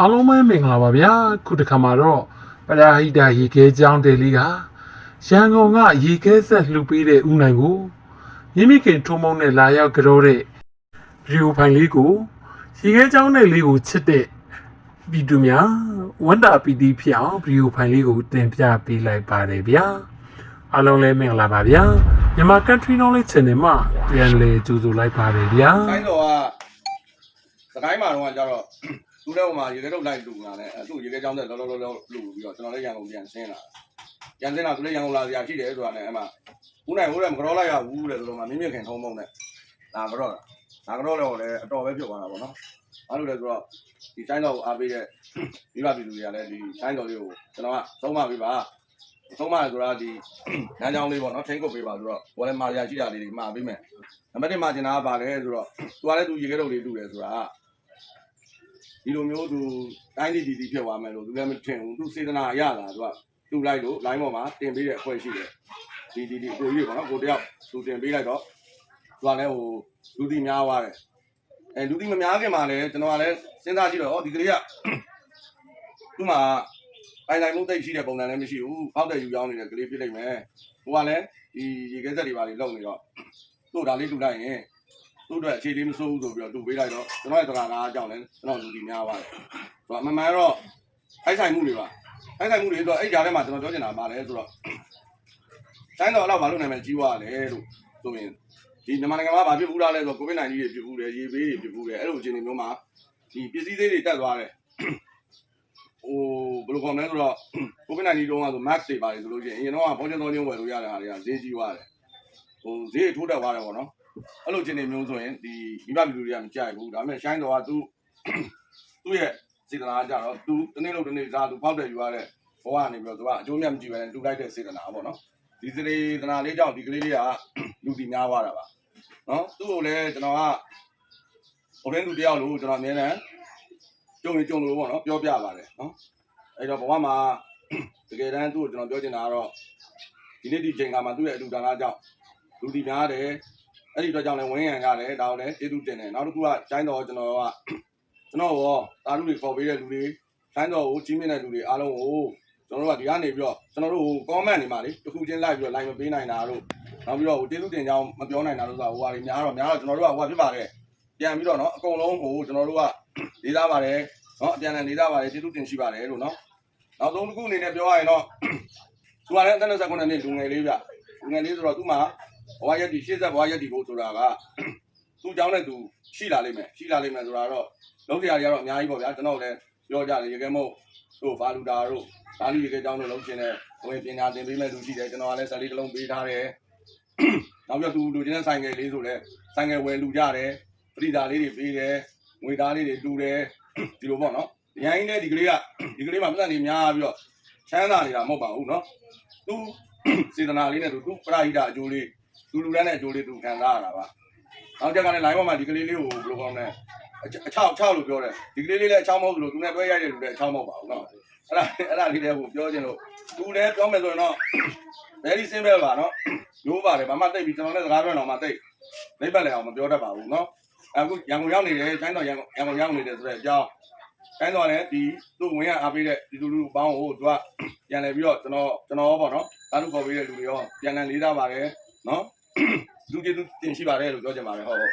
အားလုံးပဲမင်္ဂလာပါဗျာခုတစ်ခါမှာတော့ပရာဟိတရေခဲချောင်းတယ်လေးကရန်ကုန်ကရေခဲဆက်လှူပေးတဲ့ဦးနိုင်ကိုမိမိခင်ထုံးမုံနဲ့လာရောက်ကြောတဲ့ဗီဒီယိုဖိုင်လေးကိုရေခဲချောင်းတဲ့လေးကိုချစ်တဲ့ပြည်သူများဝန်တာပီတီဖြစ်အောင်ဗီဒီယိုဖိုင်လေးကိုတင်ပြပေးလိုက်ပါတယ်ဗျာအားလုံးလည်းမင်္ဂလာပါဗျာမြန်မာ country knowledge channel မှာပြန်လည်ကြိုဆိုလိုက်ပါတယ်ဗျာဆိုင်တော်ကစကိုင်းမှာတော့ကျတော့ သူ့တဲ့ဟိုမှာရေခဲထုတ်လိုက်လူလာတယ်အဲသူ့ရေခဲချောင်းတဲ့လောလောလောလောလူပြီးတော့ကျွန်တော်လည်းရန်ကုန်ပြန်ဆင်းလာပြန်ဆင်းလာသူလည်းရန်ကုန်လာစရာရှိတယ်ဆိုတာနဲ့အဲ့မှာဦးနိုင်ဟိုလည်းမကြောလိုက်ရဘူးတဲ့ဆိုတော့မှမင်းမြခင်ထုံးမုံနဲ့ဒါကြောတာဒါကြောတော့လည်းအတော်ပဲဖြစ်သွားတာပေါ့နော်ဘာလို့လဲဆိုတော့ဒီဆိုင်တော်ကိုအားပေးတဲ့မိဘပြည်သူတွေကလည်းဒီဆိုင်တော်လေးကိုကျွန်တော်ကသုံးမပေးပါသုံးမဆိုတာဒီလမ်းကြောင်းလေးပေါ့နော်ထိန်းကုတ်ပေးပါဆိုတော့ဘောလည်းမာရရှိတာလေးတွေမှာပေးမယ်နံပါတ်1မှာကျင်တာကပါလဲဆိုတော့သူကလည်းသူရေခဲထုတ်လေးတူတယ်ဆိုတာ ဒီလိုမျိုးသူတိုင်းတီတီတီဖြစ်သွားမယ်လို့သူလည်းမထင်ဘူးသူစေတနာရလာသူကတူလိုက်လို့ line ပေါ်မှာတင်ပေးတဲ့အဖွဲ့ရှိတယ်ဒီဒီဒီကိုကြီးပေါ့နော်ကိုတယောက်သူတင်ပေးလိုက်တော့သူကလည်းဟိုလူတီများသွားတယ်အဲလူတီမများခင်မှာလည်းကျွန်တော်ကလည်းစဉ်းစားကြည့်တော့ဩဒီကလေးကသူ့မှာပိုင်ဆိုင်မှုတိတ်ရှိတဲ့ပုံစံလည်းမရှိဘူးဖောက်တဲ့ယူရောင်းနေတဲ့ကလေးဖြစ်လိမ့်မယ်ဟိုကလည်းဒီရေခဲဆက်တွေပါလေလုံနေတော့သူ့ဒါလေးတူလိုက်ရင် သူ့အတွက်အခြေလေးမစိုးဘူးဆိုပြီးတော့တူပေးလိုက်တော့ကျွန်တော်ရဲ့တကားကားအကြောင်းလည်းကျွန်တော်လူတီများသွားတယ်ဆိုတော့အမှန်မှန်တော့အိုက်ဆိုင်မှုတွေပါအိုက်ဆိုင်မှုတွေဆိုတော့အဲ့ကြားထဲမှာကျွန်တော်ပြောချင်တာပါလဲဆိုတော့တိုင်းတော့အဲ့လောက်မလုပ်နိုင်မယ်ကြီးွားလေလို့ဆိုရင်ဒီမြန်မာနိုင်ငံမှာဘာဖြစ်ဘူးလားလဲဆိုတော့ကိုဗစ် -19 တွေဖြစ်ဘူးတယ်ရေဘေးတွေဖြစ်ဘူးတယ်အဲ့လိုအခြေအနေမျိုးမှာဒီပစ္စည်းသေးတွေတက်သွားတယ်ဟိုဘယ်လိုခေါ်မလဲဆိုတော့ကိုဗစ် -19 တုန်းကဆို mask တွေပါတယ်ဆိုလို့ရှိရင်အရင်တော့ဘောင်းကျန်တော်ချင်းဝယ်လို့ရတဲ့ဟာတွေကဈေးကြီးသွားတယ်ဟိုဈေးထိုးတက်သွားတယ်ပေါ့နော် အဲ့လိုအခြေအနေမျိုးဆိုရင်ဒီမိဘပြည်သူတွေကမကြိုက်ဘူးဒါပေမဲ့ရှိုင်းတော်ကသူသူ့ရဲ့စေတနာကြတော့သူတနေ့လို့တနေ့စားသူဖောက်တယ်ယူရတဲ့ဘဝကနေပြီးတော့သူကအကျိုးမြတ်မကြည့်ဘဲနဲ့လူလိုက်တဲ့စေတနာပေါ့နော်ဒီစေတနာလေးကြောင့်ဒီကလေးလေးကလူတီများသွားတာပါနော်သူ့ကိုလည်းကျွန်တော်ကဟိုတဲ့လူတယောက်လို့ကျွန်တော်အမြဲတမ်းကြုံရင်ကြုံလို့ပေါ့နော်ပြောပြပါတယ်နော်အဲ့တော့ဘဝမှာတကယ်တမ်းသူ့ကိုကျွန်တော်ပြောချင်တာကတော့ဒီနေ့ဒီချိန်ကမှသူ့ရဲ့အလူဒါနကြောင့်လူတီများတယ် အဲ့ဒီအတွက်ကြောင့်လည်းဝင်းရံရတယ်ဒါကိုလည်းကျေးဇူးတင်တယ်နောက်တစ်ခုကကျိုင်းတော်ကျွန်တော်ကကျွန်တော်ရောတာလူတွေခေါ်ပေးတဲ့လူတွေကျိုင်းတော်ကိုကြီးမြင့်တဲ့လူတွေအားလုံးကိုကျွန်တော်တို့ကဒီကနေပြီးတော့ကျွန်တော်တို့ဟို comment တွေမှာလေတစ်ခုချင်းလိုက်ပြီးတော့ line မပေးနိုင်တာတို့နောက်ပြီးတော့ဟိုကျေးဇူးတင်ကြောင်းမပြောနိုင်တာတို့ဆိုတာဟိုဟာတွေများတော့များတော့ကျွန်တော်တို့ကဟိုဟာဖြစ်ပါတယ်ပြန်ပြီးတော့เนาะအကုန်လုံးဟိုကျွန်တော်တို့ကလေးစားပါတယ်เนาะအပြန်အလှန်လေးစားပါတယ်ကျေးဇူးတင်ရှိပါတယ်လို့เนาะနောက်ဆုံးတစ်ခုအနေနဲ့ပြောရရင်တော့သူကလည်းအသက်29နှစ်လူငယ်လေးဗျလူငယ်လေးဆိုတော့သူ့မှာ ဘဝရက်ဒီရှေ့ဆက်ဘဝရက်ဒီဖို့ဆိုတာကသူ့ကြောင်းနဲ့သူရှိလာလိမ့်မယ်ရှိလာလိမ့်မယ်ဆိုတာတော့လုံးတရားတွေကတော့အများကြီးပေါ့ဗျာကျွန်တော်လည်းပြောကြတယ်ရေကဲမို့တို့ဘာလူတာတို့ဘာလူရေကဲကြောင်းတို့လုံးချင်းနဲ့ဝင်ပညာသင်ပေးမဲ့လူရှိတယ်ကျွန်တော်ကလည်းဆယ်လေးတစ်လုံးပေးထားတယ်နောက်ပြီးသူလူချင်းနဲ့ဆိုင်ငယ်လေးဆိုလဲဆိုင်ငယ်ဝယ်လူကြတယ်ပရိဒါလေးတွေပေးတယ်ငွေသားလေးတွေလူတယ်ဒီလိုပေါ့နော်အရင်နဲ့ဒီကလေးကဒီကလေးမှာပြဿနာတွေများပြီးတော့ချမ်းသာနေတာမဟုတ်ပါဘူးနော်သူစေတနာလေးနဲ့သူပရိဒါအကျိုးလေး လူလူတန်းနဲ့အကျိုးလေးသူခံစားရတာပါနောက်ကြက်ကလည်း line ပေါ်မှာဒီကလေးလေးကိုဘယ်လိုကောင်းလဲအချောက်ချောက်လို့ပြောတယ်ဒီကလေးလေးလည်းအချောက်မဟုတ်ဘူးလို့သူနဲ့တွဲရိုက်တဲ့လူလည်းအချောက်မဟုတ်ပါဘူးနော်အဲ့ဒါအဲ့ဒါလေးလည်းကိုပြောချင်လို့သူလည်းပြောမယ်ဆိုရင်တော့ very simple ပါနော်ရိုးပါတယ်ဘာမှတိတ်ပြီးကျွန်တော်လည်းစကားပြောတော့မှတိတ်မိတ်ပတ်လည်းအောင်မပြောတတ်ပါဘူးနော်အခုရန်ကုန်ရောက်နေတယ်ကျိုင်းတော်ရန်ကုန်ရန်ကုန်ရောက်နေတယ်ဆိုတဲ့အကြောင်းကျိုင်းတော်လည်းဒီသူ့ဝင်ရအားပေးတဲ့ဒီလူလူပေါင်းကိုသူကပြန်လဲပြီးတော့ကျွန်တော်ကျွန်တော်ပေါ့နော်တာလူခေါ်ပေးတဲ့လူတွေရောပြန်လည်လေးစားပါတယ် နော်လူကျေလူတင်ရှိပါတယ်လို့ပြောချင်ပါတယ်ဟုတ်ဟုတ်